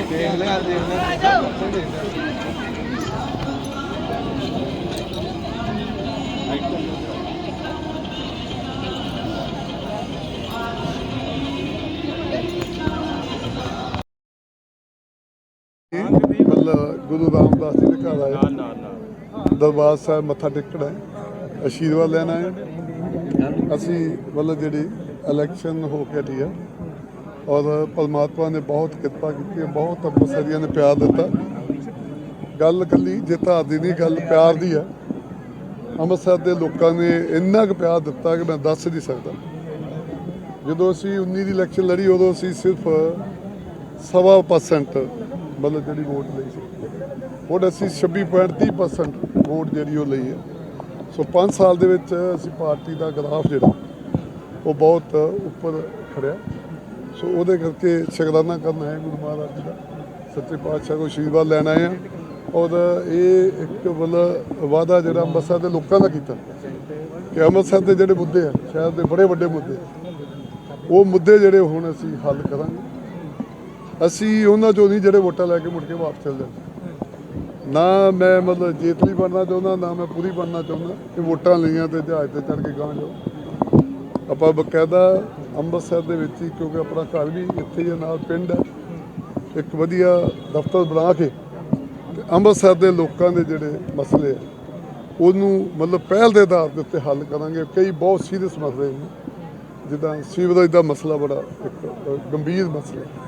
Obrigado. Guru Ramdas ji ਦੇ ਘਰ ਆਏ। ਦਰਬਾਰ ਸਾਹਿਬ ਮੱਥਾ ਟੇਕਣਾ ਹੈ ਆਸ਼ੀਰਵਾਦ ਲੈਣਾ ਹੈ ਅਸੀਂ ਮਤਲਬ ਜਿਹੜੀ ਇਲੈਕਸ਼ਨ ਹੋ ਕੇ ਹਟੀ ਆ ਔਰ ਪਰਮਾਤਮਾ ਨੇ ਬਹੁਤ ਕਿਰਪਾ ਕੀਤੀ ਹੈ ਬਹੁਤ ਅੰਮ੍ਰਿਤਸਰੀਆਂ ਨੇ ਪਿਆਰ ਦਿੱਤਾ। ਗੱਲ ਕੱਲੀ ਜਿੱਤ ਦੀ ਨਹੀਂ ਗੱਲ ਪਿਆਰ ਦੀ ਆ। ਅੰਮ੍ਰਿਤਸਰ ਦੇ ਲੋਕਾਂ ਨੇ ਇੰਨਾ ਕੁ ਪਿਆਰ ਦਿੱਤਾ ਕਿ ਮੈਂ ਦੱਸ ਨਹੀਂ ਸਕਦਾ। ਜਦੋਂ ਅਸੀਂ 19 ਦੀ ਇਲੈਕਸ਼ਨ ਲੜੀ ਉਦੋਂ ਅਸੀਂ ਸਿਰਫ ਸਵਾ ਪਰਸੈਂਟ ਮਤਲਬ ਜਿਹੜੀ ਵੋਟ ਲਈ ਸੀ। ਹੁਣ ਅਸੀਂ 26.30% ਵੋਟ ਜਿਹੜੀ ਉਹ ਲਈ ਹੈ। ਸੋ 5 ਸਾਲ ਦੇ ਵਿੱਚ ਅਸੀਂ ਪਾਰਟੀ ਦਾ ਗ੍ਰਾਫ ਜਿਹੜਾ, ਉਹ ਬਹੁਤ ਉੱਪਰ ਖੜਿਆ। ਸੋ ਉਹਦੇ ਕਰਕੇ ਸ਼ਗਰਾਨਾ ਕਰਨਾ ਹੈ ਗੁਰੂ ਮਹਾਰਾਜ ਜੀ ਦਾ। ਸੱਚੇ ਪਾਤਸ਼ਾਹ ਕੋਲ ਆਸ਼ੀਰਵਾਦ ਲੈਣ ਆਏ ਆ ਔਰ ਇਹ ਇੱਕ ਮਤਲਬ ਵਾਅਦਾ ਜਿਹੜਾ ਅੰਮ੍ਰਿਤਸਰ ਦੇ ਲੋਕਾਂ ਦਾ ਕੀਤਾ। ਕਿ ਅੰਮ੍ਰਿਤਸਰ ਦੇ ਜਿਹੜੇ ਮੁੱਦੇ ਆ, ਸ਼ਹਿਰ ਦੇ ਬੜੇ ਵੱਡੇ ਮੁੱਦੇ ਉਹ ਮੁੱਦੇ ਜਿਹੜੇ ਹੁਣ ਅਸੀਂ ਹੱਲ ਕਰਾਂਗੇ। ਅਸੀਂ ਉਹਨਾਂ ਚੋਂ ਨਹੀਂ ਜਿਹੜੇ ਵੋਟਾਂ ਲੈ ਕੇ ਮੁੜ ਕੇ ਵਾਪਸ ਚਲ ਜਾਂਦੇ ਨਾ ਮੈਂ ਮਤਲਬ ਜੇਤਲੀ ਬਣਨਾ ਚਾਹੁੰਦਾ ਨਾ ਮੈਂ ਪੂਰੀ ਬਣਨਾ ਚਾਹੁੰਦਾ ਕਿ ਵੋਟਾਂ ਲਈਆਂ ਤੇ ਜਹਾਜ਼ ਤੇ ਚੜ ਕੇ ਗਾਂ ਜਾਓ। ਆਪਾਂ ਬਕਾਇਦਾ ਅੰਮ੍ਰਿਤਸਰ ਦੇ ਵਿੱਚ ਹੀ ਕਿਉਂਕਿ ਆਪਣਾ ਘਰ ਵੀ ਇੱਥੇ ਹੀ ਆ, ਨਾਲ ਪਿੰਡ ਹੈ ਇੱਕ ਵਧੀਆ ਦਫ਼ਤਰ ਬਣਾ ਕੇ ਤੇ ਅੰਮ੍ਰਿਤਸਰ ਦੇ ਲੋਕਾਂ ਦੇ ਜਿਹੜੇ ਮਸਲੇ ਆ ਉਹਨੂੰ ਮਤਲਬ ਪਹਿਲ ਦੇ ਆਧਾਰ ਦੇ ਉੱਤੇ ਹੱਲ ਕਰਾਂਗੇ। ਕਈ ਬਹੁਤ ਸੀਰੀਅਸ ਮਸਲੇ ਨੇ। ਜਿੱਦਾਂ ਸੀਵਰੇਜ ਦਾ ਮਸਲਾ ਬੜਾ ਇੱਕ ਗੰਭੀਰ ਮਸਲਾ। ਹੈ।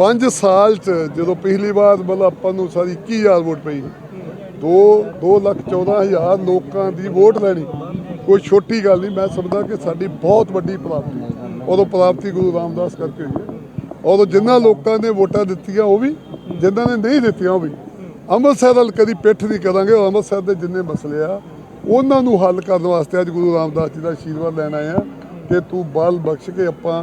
5 ਸਾਲ ਚ ਜਦੋਂ ਪਿਛਲੀ ਵਾਰ ਮਤਲਬ ਆਪਾਂ ਨੂੰ ਸਾਰੀ 21000 ਵੋਟ ਪਈ 2 2 ਲੱਖ 14 ਹਜ਼ਾਰ ਲੋਕਾਂ ਦੀ ਵੋਟ ਲੈਣੀ। ਕੋਈ ਛੋਟੀ ਗੱਲ ਨਹੀਂ, ਮੈਂ ਸਮਝਦਾ ਕਿ ਸਾਡੀ ਬਹੁਤ ਵੱਡੀ ਪ੍ਰਾਪਤੀ ਉਦੋਂ ਪ੍ਰਾਪਤੀ ਗੁਰੂ ਰਾਮਦਾਸ ਕਰਕੇ ਹੋਈ ਹੈ। ਉਦੋਂ ਜਿਨ੍ਹਾਂ ਲੋਕਾਂ ਨੇ ਵੋਟਾਂ ਦਿੱਤੀਆਂ, ਉਹ ਵੀ ਜਿਨ੍ਹਾਂ ਨੇ ਨਹੀਂ ਦਿੱਤੀਆਂ, ਉਹ ਵੀ। ਅੰਮ੍ਰਿਤਸਰ ਵੱਲ ਕਦੀ ਪਿੱਠ ਨਹੀਂ ਕਰਾਂਗੇ, ਉਹ ਅੰਮ੍ਰਿਤਸਰ ਦੇ ਜਿੰਨੇ ਮਸਲੇ ਆ, ਉਹਨਾਂ ਨੂੰ ਹੱਲ ਕਰਨ ਵਾਸਤੇ ਅੱਜ ਗੁਰੂ ਰਾਮਦਾਸ ਜੀ ਦਾ ਆਸ਼ੀਰਵਾਦ ਲੈਣ ਆਏ ਆ ਕਿ ਤੂੰ ਬਲ ਬਖਸ਼ ਕੇ ਆਪਾਂ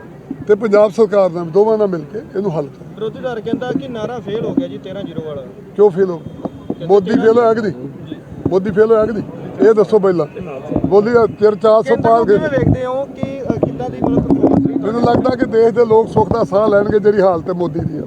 ਤੇ ਪੰਜਾਬ ਸਰਕਾਰ ਵੀ, ਦੋਵਾਂ ਨਾਲ ਮਿਲ ਕੇ ਇਹਨੂੰ ਹੱਲ ਕਰ ਵਿਰੋਧੀ ਧਿਰ ਕਹਿੰਦਾ ਕਿ ਨਾਰਾ ਫੇਲ ਹੋ ਗਿਆ ਜੀ 13 ਜ਼ੀਰੋ ਵਾਲਾ। ਕਿਉਂ ਫੇਲ ਹੋ ਗਿਆ? ਮੋਦੀ ਫੇਲ ਹੋਇਆ ਕਿ ਨਹੀਂ? ਮੋਦੀ ਫੇਲ ਹੋਇਆ ਕਿ ਨਹੀਂ? ਇਹ ਦੱਸੋ ਪਹਿਲਾਂ। ਮੋਦੀ ਦਾ ਚਿਰ 400 ਪਾਰ ਗਏ। ਕਿਵੇਂ ਵੇਖਦੇ ਹੋ ਕਿ ਅ, ਕਿੱਦਾਂ ਦੀ ਮਤਲਬ performance ਰਹੀ ਮੈਨੂੰ ਲੱਗਦਾ ਕਿ ਦੇਸ਼ ਦੇ ਲੋਕ ਸੁੱਖ ਦਾ ਸਾਹ ਲੈਣਗੇ ਜਿਹੜੀ ਹਾਲਤ ਹੈ ਮੋਦੀ ਦੀ ਆ।